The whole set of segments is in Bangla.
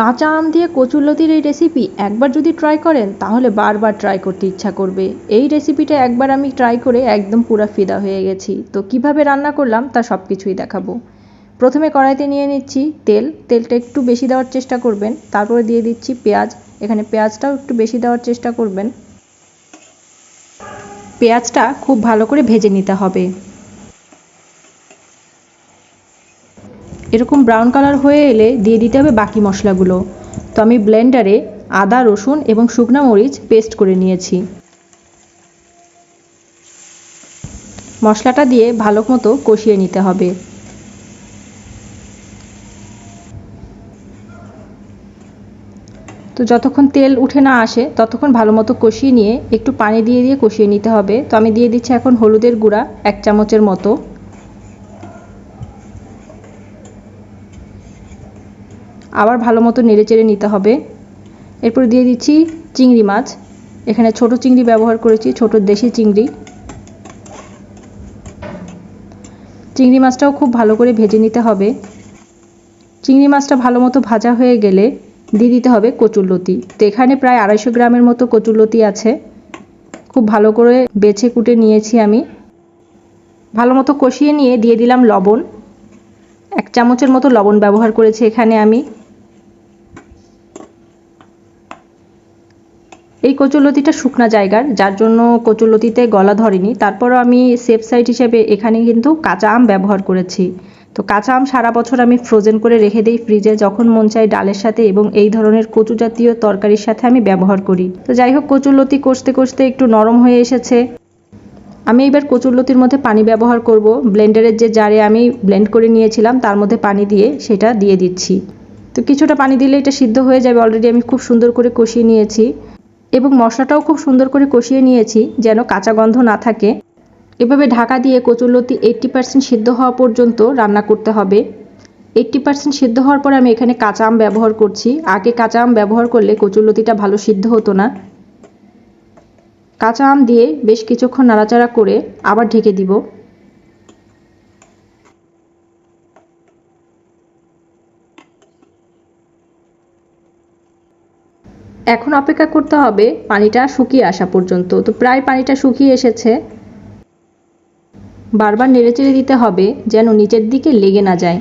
কাঁচা আম দিয়ে কচুরলতির এই রেসিপি একবার যদি ট্রাই করেন, তাহলে বারবার ট্রাই করতে ইচ্ছা করবে। এই রেসিপিটা একবার আমি ট্রাই করে একদম পুরা ফিদা হয়ে গেছি। তো কীভাবে রান্না করলাম, তা সব কিছুই দেখাবো। প্রথমে কড়াইতে নিয়ে নিচ্ছি তেল। তেলটা একটু বেশি দেওয়ার চেষ্টা করবেন। তারপরে দিয়ে দিচ্ছি পেঁয়াজ। এখানে পেঁয়াজটাও একটু বেশি দেওয়ার চেষ্টা করবেন। পেঁয়াজটা খুব ভালো করে ভেজে নিতে হবে। এরকম ব্রাউন কালার হয়ে এলে দিয়ে দিতে হবে বাকি মশলাগুলো। তো আমি ব্লেন্ডারে আদা, রসুন এবং শুকনো মরিচ পেস্ট করে নিয়েছি। মশলাটা দিয়ে ভালো মতো কষিয়ে নিতে হবে। তো যতক্ষণ তেল উঠে না আসে, ততক্ষণ ভালো মতো কষিয়ে নিয়ে একটু পানি দিয়ে দিয়ে কষিয়ে নিতে হবে। তো আমি দিয়ে দিচ্ছি এখন হলুদের গুঁড়া এক চামচের মতো। আবার ভালো মতো নেড়ে চেড়ে নিতে হবে। এরপর দিয়ে দিচ্ছি চিংড়ি মাছ। এখানে ছোট চিংড়ি ব্যবহার করেছি, ছোট দেশি চিংড়ি। চিংড়ি মাছটাও খুব ভালো করে ভেজে নিতে হবে। চিংড়ি মাছটা ভালো মতো ভাজা হয়ে গেলে দিয়ে দিতে হবে কচুরলতি তো এখানে প্রায় আড়াইশো গ্রামের মতো কচুরলতি আছে। খুব ভালো করে বেছে কুটে নিয়েছি আমি। ভালো মতো কষিয়ে নিয়ে দিয়ে দিলাম লবণ। এক চামচের মতো লবণ ব্যবহার করেছি এখানে আমি। এই কচুরলতিটা শুকনা জায়গার, যার জন্য কচুরলতিতে গলা ধরেনি। তারপরও আমি সেফ সাইড হিসেবে এখানে কিন্তু কাঁচা আম ব্যবহার করেছি। তো কাঁচা আম সারা বছর আমি ফ্রোজেন করে রেখে দিই ফ্রিজে যখন মন চাই ডালের সাথে এবং এই ধরনের কচু জাতীয় তরকারির সাথে আমি ব্যবহার করি। তো যাই হোক, কচুরলতি কষতে কষতে একটু নরম হয়ে এসেছে। আমি এবার কচুরলতির মধ্যে পানি ব্যবহার করব। ব্লেন্ডারের যে জারে আমি ব্লেন্ড করে নিয়েছিলাম, তার মধ্যে পানি দিয়ে সেটা দিয়ে দিচ্ছি। তো কিছুটা পানি দিলে এটা সিদ্ধ হয়ে যাবে। অলরেডি আমি খুব সুন্দর করে কষিয়ে নিয়েছি। এবং মশলাটাও খুব সুন্দর করে কষিয়ে নিয়েছি যেন কাঁচা গন্ধ না থাকে। এভাবে ঢাকা দিয়ে কচুরলতি এইট্টি পার্সেন্ট সিদ্ধ হওয়া পর্যন্ত রান্না করতে হবে। এইট্টি পার্সেন্ট সিদ্ধ হওয়ার পরে আমি এখানে কাঁচা আম ব্যবহার করছি। আগে কাঁচা আম ব্যবহার করলে কচুরলতিটা ভালো সিদ্ধ হতো না। কাঁচা আম দিয়ে বেশ কিছুক্ষণ নাড়াচাড়া করে আবার ঢেকে দিব। এখন অপেক্ষা করতে হবে পানিটা শুকিয়ে আসা পর্যন্ত। তো প্রায় পানিটা শুকিয়ে এসেছে। বারবার নেড়েচেড়ে দিতে হবে যেন নিচের দিকে লেগে না যায়।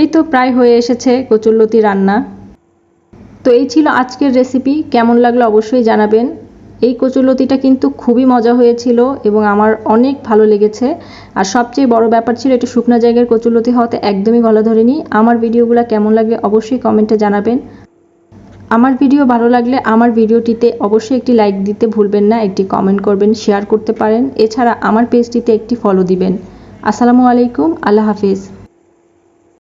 এই তো প্রায় হয়ে এসেছে কচুরলতি রান্না। তো এই ছিল আজকের রেসিপি কেমন লাগল অবশ্যই জানাবেন। এই কচুরলতিটা কিন্তু খুবই মজা হয়েছিল এবং আমার অনেক ভালো লেগেছে। আর সবচেয়ে বড় ব্যাপার ছিল এটা শুকনো জায়গার কচুরলতি হওয়াতে একদমই গলা ধরেনি। আমার ভিডিওগুলো কেমন লাগলে অবশ্যই কমেন্টে জানাবেন। আমার ভিডিও ভালো লাগলে আমার ভিডিওটিতে অবশ্যই একটি লাইক দিতে ভুলবেন না, একটি কমেন্ট করবেন, শেয়ার করতে পারেন। এছাড়া আমার পেজটিতে একটি ফলো দিবেন। আসসালামু আলাইকুম, আল্লাহ হাফিজ।